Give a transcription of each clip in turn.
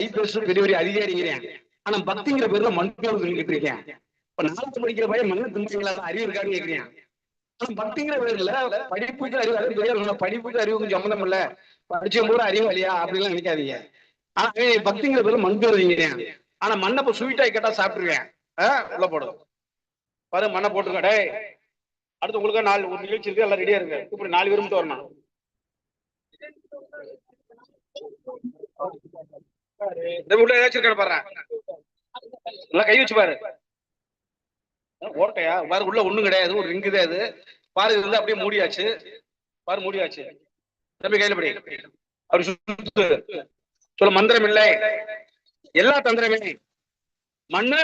IPS பெரிய பெரிய அதிகாரிங்கிறேன் ஆனா பக்திங்கிற பேர்ல மண்பியாவது சொல்லிட்டு இருக்கேன். இப்ப நாலு படிக்கிற பையன் மண்ணு திம்பீங்களா அறிவு இருக்கான்னு கேக்குறேன். ஆனா பக்திங்கிற பேர்ல படிப்புக்கு அறிவு அது தெரியாது படிப்புக்கு அறிவுக்கு சம்மந்தம் இல்ல. படிச்ச போது அறிவு இல்லையா அப்படிலாம் நினைக்காதீங்க. ஆனா பக்திங்கிற பேர்ல மண் பேர் வைங்கிறேன் ஆனா மண்ணை இப்ப ஸ்வீட்டாய் கேட்டா சாப்பிட்டுருவேன். ஆஹ் உள்ள போடும் பாரு மண்ணை போட்டுருங்க டே அடுத்து உங்களுக்கு நாலு ஒரு நிகழ்ச்சி இருக்கு எல்லாம் ரெடியா இருக்கு இப்படி நாலு பேரும் மட்டும் வரணும். இந்த உள்ள ஏதாச்சும் இருக்கான்னு பாரு. நல்லா கை வச்சு பாரு. ஓட்டையா பாரு உள்ள ஒண்ணும் கிடையாது. ஒரு ரிங்கு தான் அது. பாரு இது வந்து அப்படியே மூடியாச்சு. பாரு மூடியாச்சு. தம்பி கையில படி. அப்படி சுத்து. சொல்ல மந்திரம் இல்லை. எல்லா தந்திரமே மண்ணு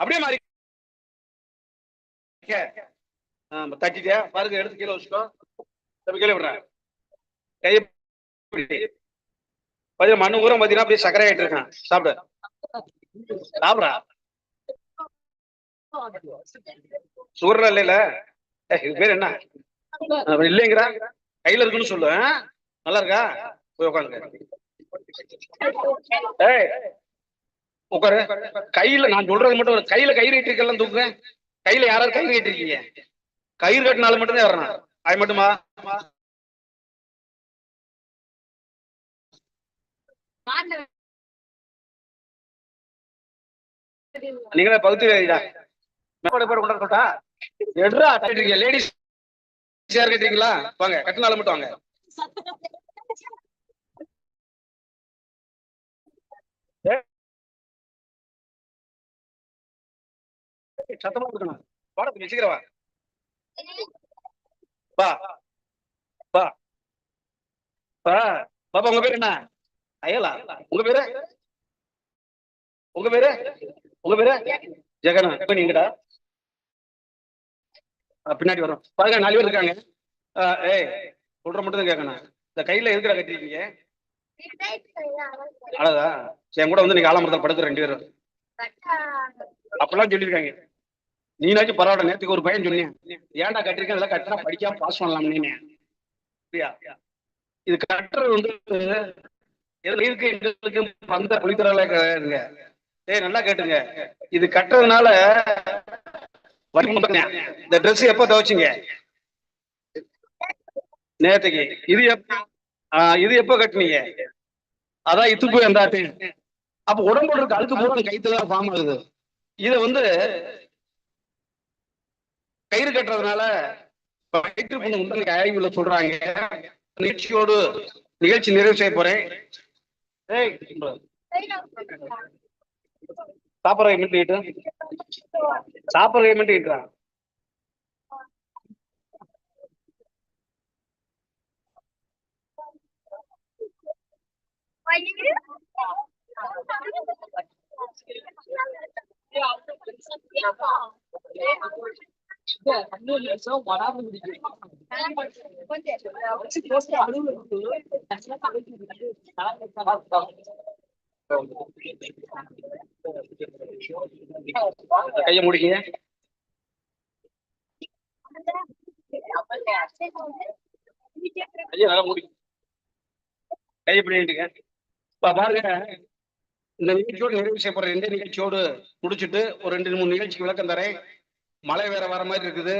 அப்படியே மாறி தட்டிட்டியா பாருங்க எடுத்து கீழே வச்சுக்கோ தம்பி கீழே விடுறேன் கையை பாத்தீங்கன்னா மண்ணு ஊரம் பாத்தீங்கன்னா அப்படியே சக்கரை ஆயிட்டு இருக்கான். சாப்பிட. சாப்பிடா சுகர் இல்லைல ஏய், இது பேர் என்ன? அப்ப இல்லைங்கிறா? கையில இருக்குன்னு சொல்லு நல்லா இருக்கா? போய் உட்காந்து ஏய் உட்காரு கையில நான் சொல்றது மட்டும் கையில கயிறு கட்டிருக்கெல்லாம் தூக்குறேன் கையில யாராவது கயிறு கட்டிருக்கீங்க? கயிறு கட்டினாலும் மட்டும்தான் வரணும் அது மட்டுமா? நீங்களே பகுத்து வைடா மேப்பாடு போட கொண்டாட சொல்லிட்டா எடுறா கட்டிருக்கீங்க லேடிஸ் சேர் கட்டுறீங்களா? வாங்க கட்டினால மட்டும் வாங்க. சத்தமா இருக்கணும் பாடத்துக்கு சீக்கிரம் வா. வா. வா. வா பாப்பா உங்க பேர் என்ன? அயலா. உங்க பேரு? உங்க பேரு? உங்க பேரு? ஜெகனா இப்ப நீங்கடா பின்னாடி வரும் பாருங்க நாலு பேர் இருக்காங்க. ஏய் சொல்ற மட்டும் தான் கேட்கணும் இந்த கையில எதுக்குடா கட்டிருக்கீங்க? அழகா. சரி என் கூட வந்து நீங்க ஆலமரத்தில் படுக்கிற ரெண்டு பேரும். அப்பெல்லாம் சொல்லியிருக்காங்க. நீனாச்சும் பரவாயில்ல நேத்துக்கு ஒரு பையன் சொன்னேன். ஏன்டா கட்டிருக்கேன் இதெல்லாம் கட்டினா படிக்காம பாஸ் பண்ணலாம் நீங்க இது கட்டுறது வந்து இருக்கு எங்களுக்கு வந்த குளித்தரல கிடையாதுங்க ஏய் நல்லா கேட்டுங்க. இது கட்டுறதுனால இந்த ட்ரெஸ் எப்ப துவைச்சீங்க? நேத்துக்கு. இது எப்ப இது எப்ப கட்டுனீங்க? அதான் இத்து போய் அப்ப உடம்பு இருக்க அழுக்கு பூரா கைத்துல தான் ஃபார்ம் ஆகுது. இத வந்து கயிறு கட்டுறதுனால வயிற்று புண்ணு உண்டு ஆய்வுல சொல்றாங்க. நிகழ்ச்சியோடு நிகழ்ச்சி நிறைவு செய்ய போறேன். ஏய், சாப்பிட்ற மிட்டு இட்டு சாப்பிட்ற மிட்டு இட்டுறா கையை முடிக்கீங்க. கையை நல்லா முடிக்க கையை பிடிக்கிட்டுங்க பாருங்க இந்த நிகழ்ச்சியோடு நிறைவு செய்யப்படுற ரெண்டு நிகழ்ச்சியோடு முடிச்சுட்டு ஒரு ரெண்டு மூணு நிகழ்ச்சிக்கு விளக்கம் தரேன். மழை வேற வர மாதிரி இருக்குது.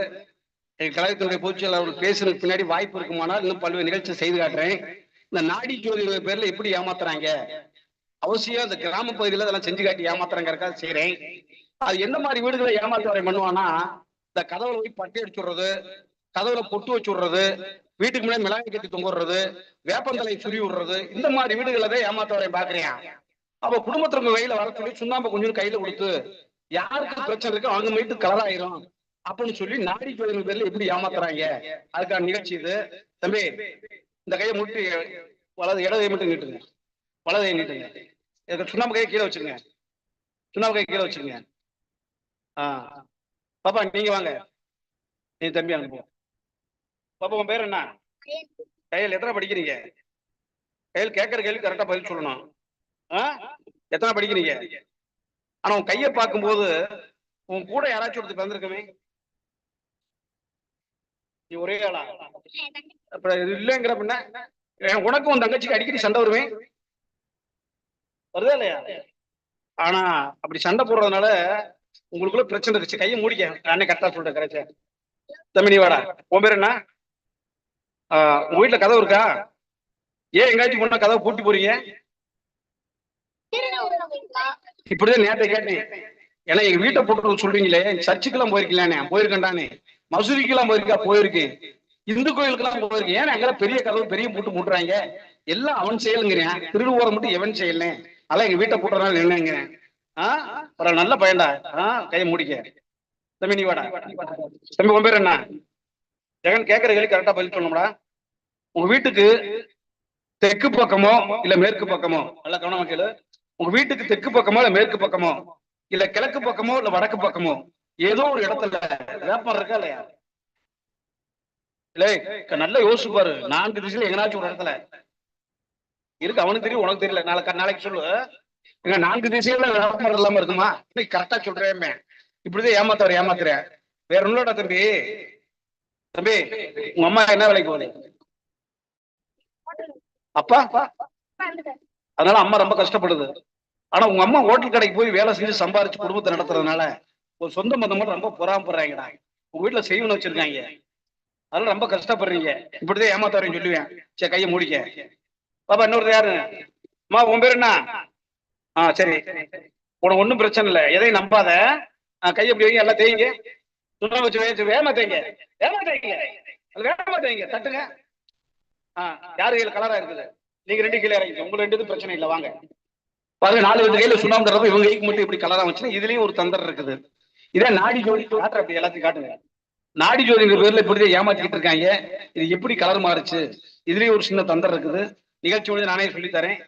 எங்க கழகத்தினுடைய பொதுச்செயலாளர் அவர்கள் பேசுறதுக்கு பின்னாடி வாய்ப்பு இருக்குமானால் இன்னும் பல்வேறு நிகழ்ச்சி செய்து காட்டுறேன். இந்த நாடி ஜோதிகள் பேர்ல எப்படி ஏமாத்துறாங்க? அவசியம் இந்த கிராம பகுதியில் அதெல்லாம் செஞ்சு காட்டி ஏமாத்துறாங்கிறக்காக செய்யறேன் அது எந்த மாதிரி வீடுகளை ஏமாத்துவரை பண்ணுவானா இந்த கதவுல போய் பட்டி அடிச்சுடுறது கதவுல பொட்டு வச்சு விடுறது வீட்டுக்கு முன்னாடி மிளகாய் கட்டி தொங்குறது வேப்பந்தலை சுரி விடுறது இந்த மாதிரி வீடுகளை தான் ஏமாத்தவரை பாக்குறேன். அப்ப குடும்பத்திற்கு வெயில வர சொல்லி சுண்ணாம்பு கொஞ்சம் கையில கொடுத்து யாருக்கு பிரச்சனை இருக்கு அவங்க மீட்டு கலர் ஆயிரும். அப்படின்னு சொல்லி நாடி ஜோதிகள் பேர்ல எப்படி ஏமாத்துறாங்க? அதுக்கான நிகழ்ச்சி இது. தம்பி இந்த கையை முட்டி வலது இடதையை மட்டும் நீட்டுங்க. வலதையை நீட்டுங்க. இதுக்கு சுண்ணாம்பு கையை கீழே வச்சுருங்க. சுண்ணாம்பு கையை கீழே வச்சுருங்க. ஆ. பாப்பா நீங்க வாங்க. நீ தம்பி அனுப்புவோம் பாப்பா உன் பேர் என்ன? கையில் எத்தனை படிக்கிறீங்க? கையில் கேட்கற கேள்வி கரெக்டா பதில் சொல்லணும். ஆ? எத்தனை படிக்கிறீங்க? ஆனா உன் கையை பார்க்கும்போது உன் கூட யாராச்சும் ஒருத்தர் பிறந்திருக்கவே நீ ஒரே ஆளா? அப்ப இது இல்லைங்கிற பின்ன உனக்கும் உன் தங்கச்சிக்கு அடிக்கடி சண்டை வருமே? வருதா இல்லையா? ஆனா அப்படி சண்டை போடுறதுனால உங்களுக்குள்ள பிரச்சனை இருந்துச்சு. கையை மூடிக்க. அண்ணே கரெக்டா சொல்றேன் கரெக்டா. தம்பி நீ வாடா. உன் பேர் என்ன? உங்க வீட்டுல கதவு இருக்கா? ஏன் எங்காச்சும் போனா கதவை பூட்டி போறீங்க? இப்படிதான் நேரத்தை கேட்டேன். ஏன்னா எங்க வீட்டை போட்டு சொல்றீங்களே சர்ச்சுக்கெல்லாம் போயிருக்கீங்களானே போயிருக்கேன்டானே மசூதிக்கெல்லாம் போயிருக்கா? போயிருக்கு. இந்து கோயிலுக்கெல்லாம் போயிருக்கேன் ஏன் அங்கெல்லாம் பெரிய கதவு பெரிய பூட்டு மூட்டுறாங்க? எல்லாம் அவன் செயலுங்கிறேன். திருடு மட்டும் எவன் செய்யல அதான் எங்க வீட்டை போட்டுறதுனால என்னங்கிறேன். ஆஹ் பரவாயில்ல நல்ல பையன்டா. ஆஹ் கையை முடிக்க. தம்பி நீ வாடா. தம்பி உன் பேர் என்ன? ஜெகன் கேட்கற கேள்வி கரெக்டா பதில் சொல்லணும்டா. உங்க வீட்டுக்கு தெற்கு பக்கமோ இல்ல மேற்கு பக்கமோ? நல்லா கவனமா கேளு. உங்க வீட்டுக்கு தெற்கு பக்கமோ இல்ல மேற்கு பக்கமோ? இல்ல கிழக்கு பக்கமோ இல்ல வடக்கு பக்கமோ? ஏதோ ஒரு இடத்துல வேப்பம் இருக்கா இல்லையா? இல்ல நல்லா யோசிப்பாரு நான்கு திசையில எங்கனாச்சும் ஒரு இடத்துல. இருக்கு அவனுக்கு தெரியும் உனக்கு தெரியல. நாளைக்கு நாளைக்கு சொல்லு. எங்க நான்கு திசையில வேப்பம் இல்லாம இருக்குமா? கரெக்டா சொல்றேன் இப்படிதான் ஏமாத்தவர் ஏமாத்துற வேற ஒன்னோட தம்பி. தம்பி உங்க அம்மா என்ன வேலைக்கு போகுது? அப்பா? அதனால அம்மா ரொம்ப கஷ்டப்படுது. ஆனா உங்க அம்மா ஹோட்டல் கடைக்கு போய் வேலை செஞ்சு சம்பாரிச்சு குடும்பத்தை நடத்துறதுனால ஒரு சொந்த பந்தம் மட்டும் ரொம்ப பொறாமப்படுறாங்கடா. உங்க வீட்டுல செய்வன வச்சிருக்காங்க. அதெல்லாம் ரொம்ப கஷ்டப்படுறீங்க. இப்படிதான் ஏமாத்தாரன்னு சொல்லுவேன். சரி கையை முடிக்க. பாப்பா இன்னொரு யாரு? அம்மா உன் பேர் என்ன? ஆ சரி. உனக்கு ஒன்னும் பிரச்சனை இல்லை. எதையும் நம்பாத. கையை எப்படி வைங்க எல்லாம் தேய்ங்க. சுண்ணா வச்சு வேமா தேய்ங்க வேமா தேய்ங்க வேமா தேய்ங்க தட்டுங்க. ஆ யாரு கையில கலரா இருக்குது? நீங்க ரெண்டு கீழே இறங்கிங்க உங்க ரெண்டு பிரச்சனை இல்லை. வாங்க. பாருங்க நாலு ரெண்டு கையில சுண்ணாம்பு இவங்க கைக்கு மட்டும் இப்படி கலரா வச்சுன்னா இதுலயும் ஒரு தந்திரம் இருக்குது. இதே நாடி ஜோடி காட்டுற அப்படி எல்லாத்தையும் காட்டுங்க. நாடி ஜோதிங்கிற பேர்ல இப்படிதான் ஏமாத்திக்கிட்டு இருக்காங்க. இது எப்படி கலர் மாறுச்சு? இதுலயும் ஒரு சின்ன தந்தர் இருக்குது. நிகழ்ச்சி முடிஞ்சு நானே சொல்லி தரேன்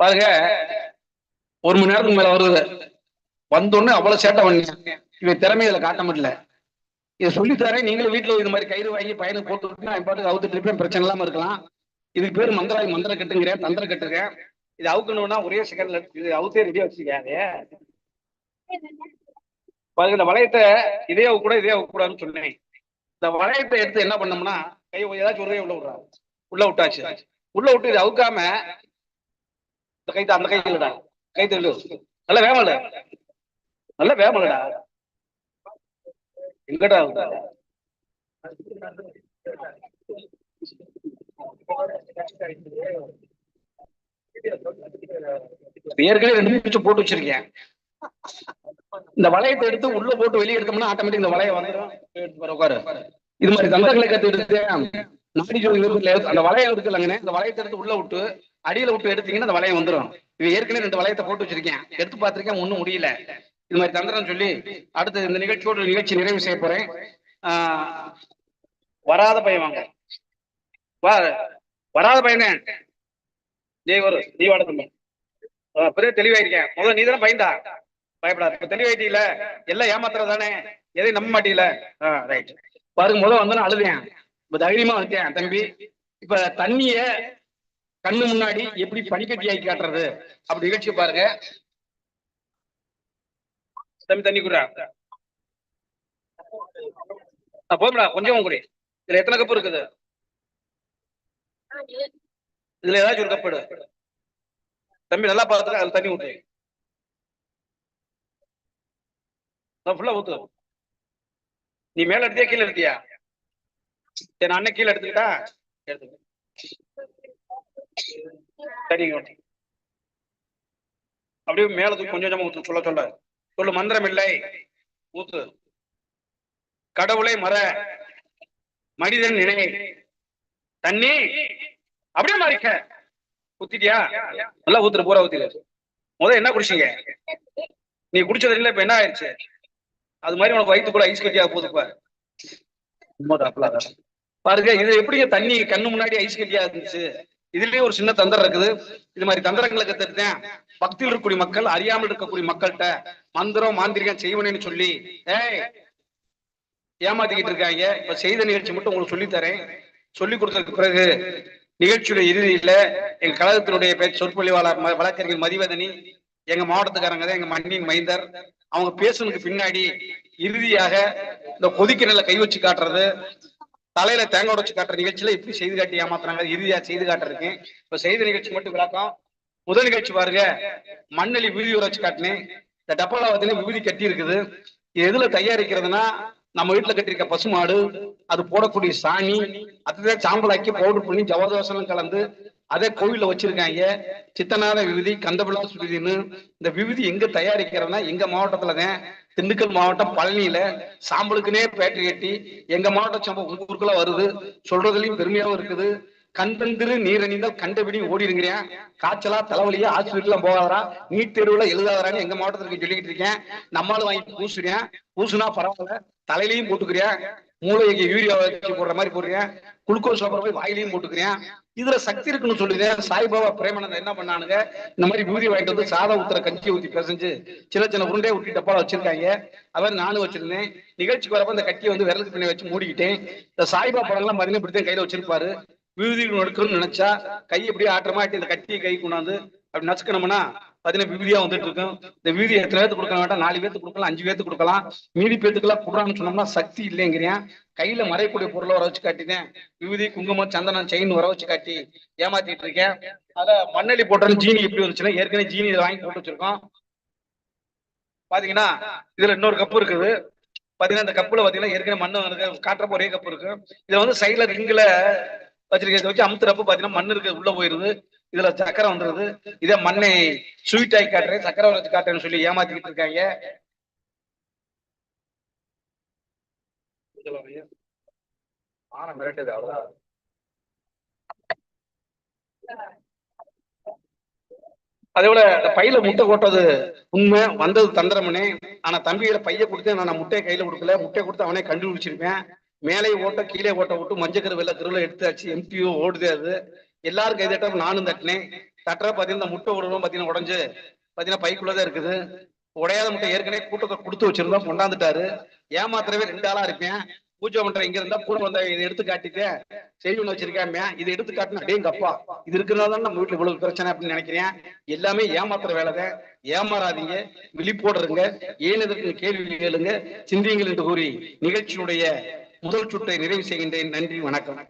பாருங்க ஒரு மணி நேரத்துக்கு மேல வருது. வந்தோடனே அவ்வளவு சேட்டை பண்ணி இவன் திறமை இதுல காட்ட முடியல. இதை சொல்லி தரேன் நீங்களும் வீட்டுல இது மாதிரி கயிறு வாங்கி பையனுக்கு போட்டு விட்டு நான் பாட்டுக்கு அவுத்துட்டு இருப்பேன் பிரச்சனை இல்லாம இருக்கலாம். இதுக்கு பேர் மந்திராய் மந்திர கட்டுங்கிறேன் தந்திர கட்டுங்க இது அவுக்கணும்னா ஒரே செகண்ட்ல இது அவுத்தே ரெடியா வச்சுக்காதே பாருங்க இந்த வளையத்தை இதே அவுக்க கூட இதே அவுக்க கூடாதுன்னு சொன்னேன் இந்த வளையத்தை எடுத்து என்ன பண்ணோம்னா கை ஏதாச்சும் ஒரே உள்ள விடுறாங்க உள்ள விட்டாச்சு. உள்ள விட்டு இது அவுக்காம இந்த கைத்த அந்த கை இல்லடா. கை தள்ளு. நல்ல வேமல நல்ல வேமலடா எங்கடா ஏற்கனவே ரெண்டு நிமிஷம் போட்டு வச்சிருக்கேன். இந்த வளையத்தை எடுத்து உள்ள போட்டு வெளியே எடுத்தோம்னா ஆட்டோமேட்டிக் இந்த வளைய வந்துடும் உட்காரு. இது மாதிரி தந்தங்களை கத்து எடுத்து நாடி ஜோதி அந்த வளையம் இருக்குல்லங்கண்ணே இந்த வளையத்தை எடுத்து உள்ள விட்டு அடியில விட்டு எடுத்தீங்கன்னா அந்த வளையம் வந்துடும் இது ஏற்கனவே ரெண்டு வளையத்தை போட்டு வச்சிருக்கேன். எடுத்து பார்த்திருக்கேன் ஒன்னும் முடியல. இது மாதிரி தந்திரம் சொல்லி அடுத்து இந்த நிகழ்ச்சியோட நிகழ்ச்சி நிறைவு செய்ய போறேன். வராத பையன் வாங்க. வா வராத பையனே. நீ ஒரு நீ வாட தம்பி. தெளிவாயிருக்கேன். முதல்ல நீ தானே பயந்தா? பயப்படாது. இப்ப தெளிவாயிட்டீல எல்லாம் ஏமாத்துறது தானே எதையும் நம்ப மாட்டீல ரைட் பாருங்க முதல் வந்தோன்னு அழுதேன். இப்ப தைரியமா வந்துட்டேன் தம்பி. இப்ப தண்ணிய கண்ணு முன்னாடி எப்படி பனிக்கட்டி ஆக்கி காட்டுறது? அப்படி நிகழ்ச்சி பாருங்க. தம்பி தண்ணி குடுறா. போதும்டா கொஞ்சம் கூட. இதுல எத்தனை கப்பு இருக்குது? இதுல ஏதாச்சும் ஒரு கப் தம்பி நல்லா பார்த்துக்க அதுல தண்ணி ஊத்து. ஃபுல்லா ஊத்து நீ மேல எடுத்தியா கீழே எடுத்தியா? சரி நான் அண்ணன் கீழே எடுத்துக்கிட்டா? எடுத்துக்க. சரிங்க அப்படியே மேல தூக்கி கொஞ்சம் கொஞ்சமா ஊத்து சொல்ல சொல்ல. சொல்லு மந்திரம் இல்லை. ஊத்து. கடவுளை மற. மனிதன் நினை. தண்ணி. அப்படியே மாறிக்க ஊத்திட்டியா? நல்லா ஊத்துற பூரா ஊத்திடு முதல்ல என்ன குடிச்சீங்க? நீ குடிச்சது இல்ல இப்ப என்ன ஆயிடுச்சு அது மாதிரி உனக்கு வயிற்று ஐஸ் கட்டியா போகுது பாருங்க இது எப்படிங்க தண்ணி கண்ணு முன்னாடி ஐஸ் கட்டியா இருந்துச்சு? இதுலயே ஒரு சின்ன தந்திரம் இருக்குது. இது மாதிரி தந்திரங்களை கத்துட்டேன் பக்தியில் இருக்கக்கூடிய மக்கள் அறியாமல் இருக்கக்கூடிய மக்கள்கிட்ட மந்திரம் மாந்திரிகம் செய்வனேன்னு சொல்லி. ஏய் ஏமாத்திக்கிட்டு இருக்காங்க. இப்ப செய்த நிகழ்ச்சி மட்டும் உங்களுக்கு சொல்லி தரேன் சொல்லி கொடுத்ததுக்கு பிறகு நிகழ்ச்சியுடைய இறுதியில எங்க கழகத்தினுடைய பேச்சு சொற்பொழிவாளர் வழக்கறிஞர் மதிவதனி எங்க மாவட்டத்துக்காரங்க தான் எங்க மண்ணின் மைந்தர். அவங்க பேசுனதுக்கு பின்னாடி இறுதியாக இந்த கொதிக்க நல்ல கை வச்சு காட்டுறது தலையில தேங்காய் உடச்சு காட்டுற நிகழ்ச்சியில இப்படி செய்து காட்டி ஏமாத்துறாங்க. இறுதியா செய்து காட்டுறேன் இப்ப செய்தி நிகழ்ச்சி மட்டும் விளக்கம். முதல் நிகழ்ச்சி பாருங்க மண்ணலி விபூதி உரைச்சு காட்டினேன். இந்த டப்பால பார்த்தீங்கன்னா விபூதி கட்டி இருக்குது. இது எதுல தயாரிக்கிறதுனா நம்ம வீட்டுல கட்டிருக்க பசுமாடு அது போடக்கூடிய சாணி அதுதான் சாம்பலாக்கி பவுடர் பண்ணி ஜவதோசனம் கலந்து அதே கோவில்ல வச்சிருக்காங்க. சித்தநாத விபூதி கந்தபிளாஸ் விபூதின்னு இந்த விபூதி எங்க தயாரிக்கிறதுனா எங்க மாவட்டத்துலதான். திண்டுக்கல் மாவட்டம் பழனியில சாம்பலுக்குனே பேட்டரி கட்டி எங்க மாவட்ட சம்பவம் உங்க ஊருக்குள்ள வருது. சொல்றதுலயும் பெருமையாவும் இருக்குது. கண்டந்திரு நீரணிந்தால் கண்டபடி ஓடிடுங்கிறேன் காய்ச்சலா தலைவலியா ஆஸ்பத்திரிலாம் போகாதரா நீட் தேர்வுல எழுதாதரான்னு எங்க மாவட்டத்துக்கு சொல்லிக்கிட்டு இருக்கேன். நம்மளும் வாங்கி பூசுறேன். பூசுனா பரவாயில்ல. தலையிலையும் போட்டுக்கிறேன் மூளைக்கு யூரியா வச்சு போடுற மாதிரி போடுறேன் குளுக்கோஸ் சாப்பிட்ற மாதிரி வாயிலையும் போட்டுக்கிறேன் இதுல சக்தி இருக்குன்னு சொல்லுதேன் சாய்பாபா பிரேமனந்த என்ன பண்ணானுங்க? இந்த மாதிரி விபூதி வாங்கிட்டு வந்து சாதம் ஊத்துற கஞ்சி ஊத்தி பிசைஞ்சு சின்ன சின்ன உருண்டே ஊட்டி டப்பால வச்சிருக்காங்க. அவர் நானும் வச்சிருந்தேன். நிகழ்ச்சிக்கு வரப்ப அந்த கட்டியை வந்து விரலுக்கு பின்ன வச்சு மூடிக்கிட்டேன். இந்த சாய்பாபா படம்லாம் பாத்தீங்கன்னா இப்படித்தான் கையில வச்சிருப்பாரு. விபூதி எடுக்கணும்னு நினைச்சா கை எப்படியே ஆட்டமாட்டி இந்த கட்டியை கை கொண்டாந்து அப்படி நச்சுக்கணும்னா பாத்தீங்கன்னா விபூதியா வந்துட்டு இருக்கும் இந்த வீடியோ எத்தனை பேர்த்து கொடுக்க வேண்டாம் நாலு பேர்த்து கொடுக்கலாம் அஞ்சு பேர்த்து கொடுக்கலாம். மீதி பேத்துக்கெல்லாம் கொடுறான்னு சொன்னோம்னா சக்தி இல்லைங்கிறேன். கையில மறையக்கூடிய பொருளை வர வச்சு காட்டினேன். விபூதி குங்குமம் சந்தனம் செயின் வர வச்சு காட்டி ஏமாத்திட்டு இருக்கேன். அத மண்ணலி போட்டது ஜீனி எப்படி வந்துச்சுன்னா ஏற்கனவே ஜீனி இதை வாங்கி போட்டு வச்சிருக்கோம். பாத்தீங்கன்னா இதுல இன்னொரு கப்பு இருக்குது. பாத்தீங்கன்னா இந்த கப்புல பாத்தீங்கன்னா ஏற்கனவே மண்ணு இருக்கு காட்டுறப்ப ஒரே கப்பு இருக்கு. இதுல வந்து சைடுல ரிங்குல வச்சிருக்க வச்சு அமுத்துறப்ப பாத்தீங்கன்னா மண் இருக்கு உள்ள போயிருது. இதுல சக்கரை வந்துருது. இதே மண்ணை ஸ்வீட் ஆகி காட்டுறேன். சக்கரை வச்சு காட்டுறேன்னு சொல்லி ஏமாத்திக்கிட்டு இருக்காங்க. ஆரம் மிரட்டுது அவ்வளவுதான். அதே போல பையில முட்டை கொட்டது உண்மை. வந்தது தந்திரமனே ஆனா தம்பியில பைய கொடுத்து நான் முட்டையை கையில கொடுக்கல. முட்டையை கொடுத்து அவனே கண்டுபிடிச்சிருப்பேன் மேலே ஓட்ட கீழே ஓட்ட விட்டு மஞ்சக்கரு வெள்ள தெருவில் எடுத்தாச்சு. எம்பியோ ஓடுது அது. எல்லாரும் கை தட்ட நானும் தட்டினேன். தட்டுற பாத்தீங்கன்னா முட்டை விடுறோம் பாத்தீங்கன்னா உடஞ்சு பாத்தீங்கன்னா பைக்குள்ளதான் இருக்குது. உடையாத முட்டை ஏற்கனவே கூட்டத்தை கொடுத்து வச்சிருந்தோம் கொண்டாந்துட்டாரு. ஏமாத்திரவே ரெண்டு ஆளா இருப்பேன் பூஜை பண்ற இங்க இருந்தா கூட வந்த இதை எடுத்து காட்டிட்டேன் செய்வன் வச்சிருக்காம இதை எடுத்து காட்டினா அடேங்க அப்பா இது இருக்கிறதா நம்ம வீட்டுல இவ்வளவு பிரச்சனை அப்படின்னு நினைக்கிறேன். எல்லாமே ஏமாத்துற வேலைதான் ஏமாறாதீங்க. விழிப்போடுறங்க ஏன் எதற்கு கேள்வி கேளுங்க. சிந்தியுங்கள் என்று கூறி நிகழ்ச்சியுடைய முதல் சுற்றை நிறைவு செய்கின்றேன். நன்றி வணக்கம்.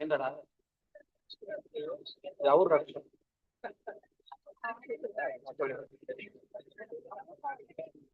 என்னடா? இது அவரு